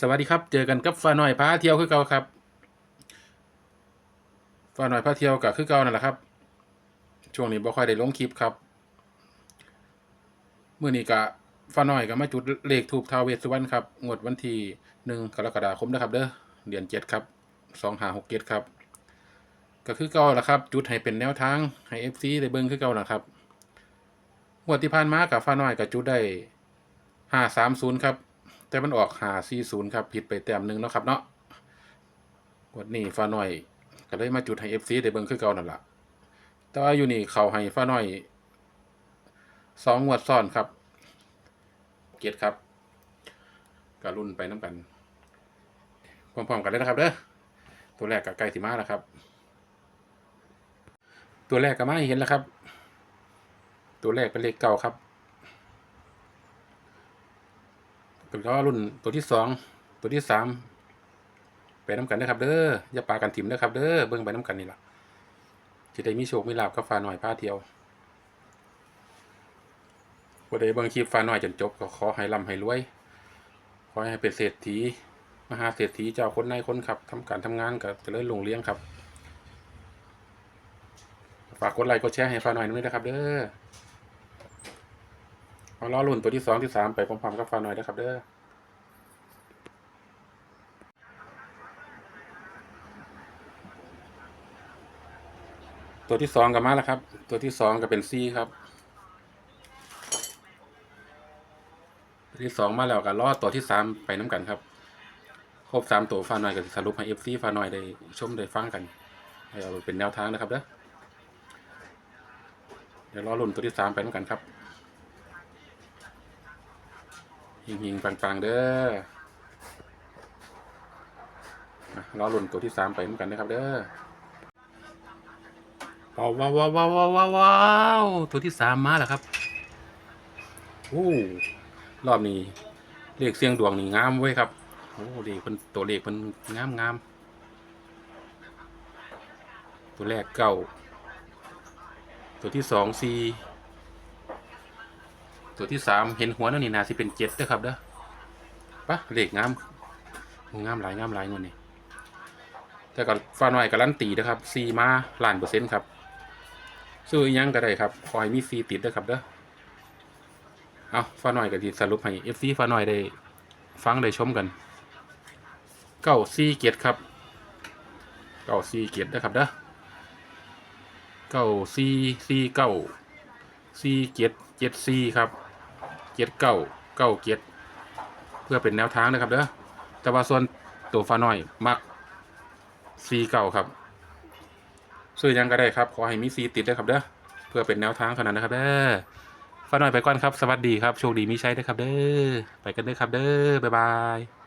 สวัสดีครับ เจอกันกับฟ้าหน่อยพาเที่ยวคือเก่าครับฟ้าหน่อยพาเที่ยวกับคือเก่านั่นแหละครับ ช่วงนี้บ่ค่อยได้ลงคลิปครับเมื้อนี้ก็ฟ้าหน่อยก็มาจุดเลขทูบทาวเวสสุวรรณครับงวดวันที่หนึ่งกรกฎาคมนะครับ เด้อเดือนเจ็ดครับสองห้าหกเจ็ดครับ ก็คือเก่าละครับ จุดให้เป็นแนวทางให้ FC ได้เบิ่งคือเก่านะครับงวดที่ผ่านมากับฟ้าน้อยก็จุดได้ห้าสามศูนย์ครับ แต่มันออกหาสี่ศูนย์ครับผิดไปแต้มหนึ่งแล้วครับเนาะวันนี้ฟ้าหน้อย ก็เลยมาจุดให้ FC ได้เบิ่งคือเก่านั่นละแต่ว่าอยู่นี่เขาให้ฟ้าหน้อยสองงวดซ้อนครับ เกียรติครับก็รุ่นไปน้ำกันพร้อมๆกันเลยนะครับเด้อตัวแรกกับไก่สิมาแล้วครับ ตัวแรกก็มาเห็นแล้วครับ ตัวแรกเป็นเลขเก่าครับ ก็รุ่นตัวที่สองตัวที่สามไปน้ำกันนะครับ เด้ออย่าปากันถิ่มนะครับ เด้อเบิ่งไปน้ำกันนี่ล่ะจะได้มีโชคมีลาบกับฟ้าหน่อยพาเที่ยวบ่ได้เบิ่งคลิปฟ้าหน่อยจนจบก็ขอให้ร่ำให้รวยขอให้เป็นเศรษฐีมหาเศรษฐีเจ้าคนในคนครับทำการทำงานกับเจริญรุ่งเรืองครับฝากกดไลค์กดแชร์ให้ฟ้าหน่อยด้วยนะครับ เด้อ เอาล้อรุ่นตัวที่สองที่สามไปพร้อมๆกับฟ้าหน่อยนะครับเด้อตัวที่สองก็มาแล้วครับ ตัวที่สองก็เป็นซีครับตัวที่สองมาแล้วก็ล้อตัวที่สามไปน้ำกันครับ ครบสามตัวฟ้าหน่อยก็สิสรุปให้เอฟซีฟ้าหน่อยได้ชมได้ฟังกันให้เอาเป็นแนวทางนะครับเด้อเดี๋ยวรอรุ่นตัวที่สามไปด้วยกันครับ หิงหิงๆปังๆเด้อรอรุ่นตัวที่สามไปด้วยกันนะครับเด้อว้าวว้าวว้าวว้าวว้าววาวตัวที่สามมาแล้วครับโอ้รอบนี้เลขเสียงดวงนี่งามเว้ยครับโอ้เลขเป็นตัวเลขเป็นงามงามตัวแรกเก้าตัวที่สองซี ตัวที่สามเห็นหัวนั่นนี่นาสิเป็นเจ็ดเด้อครับเด้อปะเลขงามงามหลายงามหลายเงินนี่แต่ก็ฟ้าน้อยกับลันตีนะครับซีมาล้านเปอร์เซ็นต์ครับซื้อยังก็ได้ครับคอยมีซีติดเด้อครับเด้อเอาฟ้าน้อยกับที่สรุปให้เอฟซีฟ้าน้อยได้ฟังได้ชมกันเก้าซีเกียรติครับเก้าซีเกียรติเด้อครับเด้อเก้าสี่สี่เก้าสี่เจ็ดเจ็ดสี่ครับ เจ็ดเก้าเก้าเจ็ดเพื่อเป็นแนวทางนะครับเด้อแต่ว่าส่วนตัวฟ้าน้อยมักสีเก้าครับซื้อยังก็ได้ครับ ขอให้มีสีติดด้วยครับเด้อเพื่อเป็นแนวทางเท่านั้นนะครับเด้อฟ้าน้อยไปก่อนครับ สวัสดีครับ โชคดีมีใช้ด้วยครับเด้อไปกันเด้อครับเด้อบ๊ายบาย